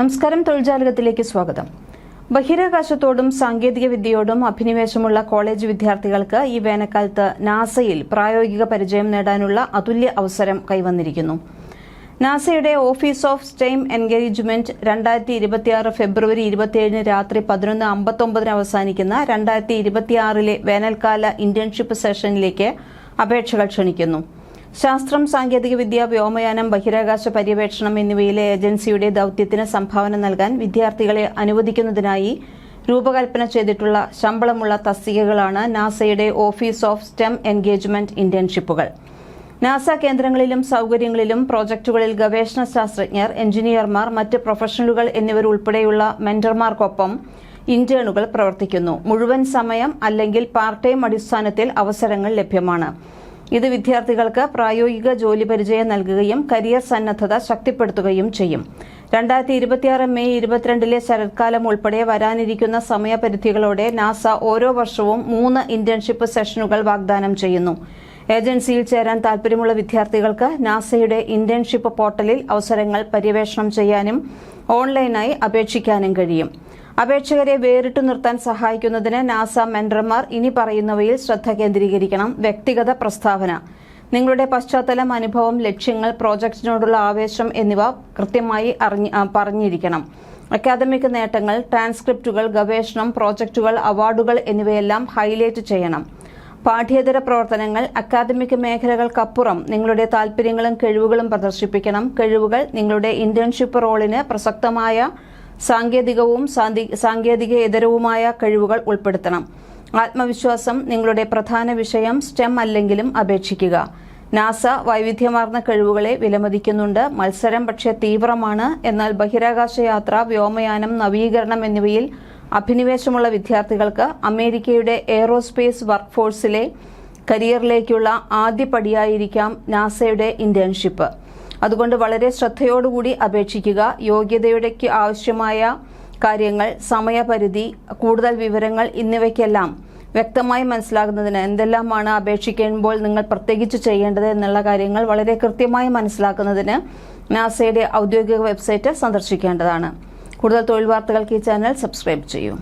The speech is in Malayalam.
നമസ്കാരം തൊഴിൽജാലകത്തിലേക്ക് സ്വാഗതം. ബഹിരാകാശത്തോടും സാങ്കേതിക വിദ്യയോടും അഭിനിവേശമുള്ള കോളേജ് വിദ്യാർത്ഥികൾക്ക് ഈ വേനൽക്കാലത്ത് നാസയിൽ പ്രായോഗിക പരിചയം നേടാനുള്ള അതുല്യ അവസരം കൈവന്നിരിക്കുന്നു. നാസയുടെ ഓഫീസ് ഓഫ് സ്റ്റെയിം എൻഗേജ്മെന്റ് രണ്ടായിരത്തി ഇരുപത്തിയാറ് ഫെബ്രുവരി ഇരുപത്തിയേഴിന് രാത്രി പതിനൊന്ന് അമ്പത്തൊമ്പതിന് അവസാനിക്കുന്ന രണ്ടായിരത്തി ഇരുപത്തിയാറിലെ വേനൽക്കാല ഇന്റേൺഷിപ്പ് സെഷനിലേക്ക് അപേക്ഷകൾ ക്ഷണിക്കുന്നു. ശാസ്ത്രം സാങ്കേതികവിദ്യ വ്യോമയാനം ബഹിരാകാശ പര്യവേക്ഷണം എന്നിവയിലെ ഏജൻസിയുടെ ദൌത്യത്തിന് സംഭാവന നൽകാൻ വിദ്യാർത്ഥികളെ അനുവദിക്കുന്നതിനായി രൂപകൽപ്പന ചെയ്തിട്ടുള്ള ശമ്പളമുള്ള തസ്തികകളാണ് നാസയുടെ ഓഫീസ് ഓഫ് സ്റ്റെം എൻഗേജ്മെന്റ് ഇന്റേൺഷിപ്പുകൾ. നാസ കേന്ദ്രങ്ങളിലും സൗകര്യങ്ങളിലും പ്രോജക്റ്റുകളിൽ ഗവേഷണ ശാസ്ത്രജ്ഞർ എഞ്ചിനീയർമാർ മറ്റ് പ്രൊഫഷണലുകൾ എന്നിവരുൾപ്പെടെയുള്ള മെന്റർമാർക്കൊപ്പം ഇന്റേണുകൾ പ്രവർത്തിക്കുന്നു. മുഴുവൻ സമയം അല്ലെങ്കിൽ പാർട്ട് ടൈം അടിസ്ഥാനത്തിൽ അവസരങ്ങൾ ലഭ്യമാണ്. ഇത് വിദ്യാർത്ഥികൾക്ക് പ്രായോഗിക ജോലി പരിചയം നൽകുകയും കരിയർ സന്നദ്ധത ശക്തിപ്പെടുത്തുകയും ചെയ്യും. രണ്ടായിരത്തി ഇരുപത്തിയാറ് മെയ് ഇരുപത്തിരണ്ടിലെ ശരത്കാലം ഉൾപ്പെടെ വരാനിരിക്കുന്ന സമയപരിധികളോടെ നാസ ഓരോ വർഷവും മൂന്ന് ഇന്റേൺഷിപ്പ് സെഷനുകൾ വാഗ്ദാനം ചെയ്യുന്നു. ഏജൻസിയിൽ ചേരാൻ താൽപര്യമുള്ള വിദ്യാർത്ഥികൾക്ക് നാസയുടെ ഇന്റേൺഷിപ്പ് പോർട്ടലിൽ അവസരങ്ങൾ പര്യവേഷണം ചെയ്യാനും ഓൺലൈനായി അപേക്ഷിക്കാനും കഴിയും. അപേക്ഷകരെ വേറിട്ടു നിർത്താൻ സഹായിക്കുന്നതിന് നാസ മെൻറർമാർ ഇനി പറയുന്നവയിൽ ശ്രദ്ധ കേന്ദ്രീകരിക്കണം. വ്യക്തിഗത പ്രസ്താവന. നിങ്ങളുടെ പശ്ചാത്തലം അനുഭവം ലക്ഷ്യങ്ങൾ പ്രോജക്റ്റിനോടുള്ള ആവേശം എന്നിവ കൃത്യമായി അറിഞ്ഞ് പറഞ്ഞിരിക്കണം. അക്കാദമിക് നേട്ടങ്ങൾ ട്രാൻസ്ക്രിപ്റ്റുകൾ ഗവേഷണം പ്രോജക്റ്റുകൾ അവാർഡുകൾ എന്നിവയെല്ലാം ഹൈലൈറ്റ് ചെയ്യണം. പാഠ്യേതര പ്രവർത്തനങ്ങൾ അക്കാദമിക് മേഖലകൾക്കപ്പുറം നിങ്ങളുടെ താൽപ്പര്യങ്ങളും കഴിവുകളും പ്രദർശിപ്പിക്കണം. കഴിവുകൾ നിങ്ങളുടെ ഇന്റേൺഷിപ്പ് റോളിന് പ്രസക്തമായ സാങ്കേതികവും സാങ്കേതിക സാങ്കേതികേതരവുമായ കഴിവുകൾ ഉൾപ്പെടുത്തണം. ആത്മവിശ്വാസം നിങ്ങളുടെ പ്രധാന വിഷയം സ്റ്റെം അല്ലെങ്കിലും അപേക്ഷിക്കുക. നാസ വൈവിധ്യമാർന്ന കഴിവുകളെ വിലമതിക്കുന്നുണ്ട്. മത്സരം പക്ഷേ തീവ്രമാണ്. എന്നാൽ ബഹിരാകാശ യാത്ര വ്യോമയാനം നവീകരണം എന്നിവയിൽ അഭിനിവേശമുള്ള വിദ്യാർത്ഥികൾക്ക് അമേരിക്കയുടെ എയ്റോസ്പേസ് വർക്ക് ഫോഴ്സിലെ കരിയറിലേക്കുള്ള ആദ്യ പടിയായിരിക്കാം നാസയുടെ ഇന്റേൺഷിപ്പ്. അതുകൊണ്ട് വളരെ ശ്രദ്ധയോടുകൂടി അപേക്ഷിക്കുക. യോഗ്യതയുടെക്ക് ആവശ്യമായ കാര്യങ്ങൾ സമയപരിധി കൂടുതൽ വിവരങ്ങൾ എന്നിവയ്ക്കെല്ലാം വ്യക്തമായി മനസ്സിലാകുന്നതിന് എന്തെല്ലാമാണ് അപേക്ഷിക്കുമ്പോൾ നിങ്ങൾ പ്രത്യേകിച്ച് ചെയ്യേണ്ടത് എന്നുള്ള കാര്യങ്ങൾ വളരെ കൃത്യമായി മനസ്സിലാക്കുന്നതിന് നാസയുടെ ഔദ്യോഗിക വെബ്സൈറ്റ് സന്ദർശിക്കേണ്ടതാണ്. കൂടുതൽ തൊഴിൽ വാർത്തകൾക്ക് ഈ ചാനൽ സബ്സ്ക്രൈബ് ചെയ്യൂ.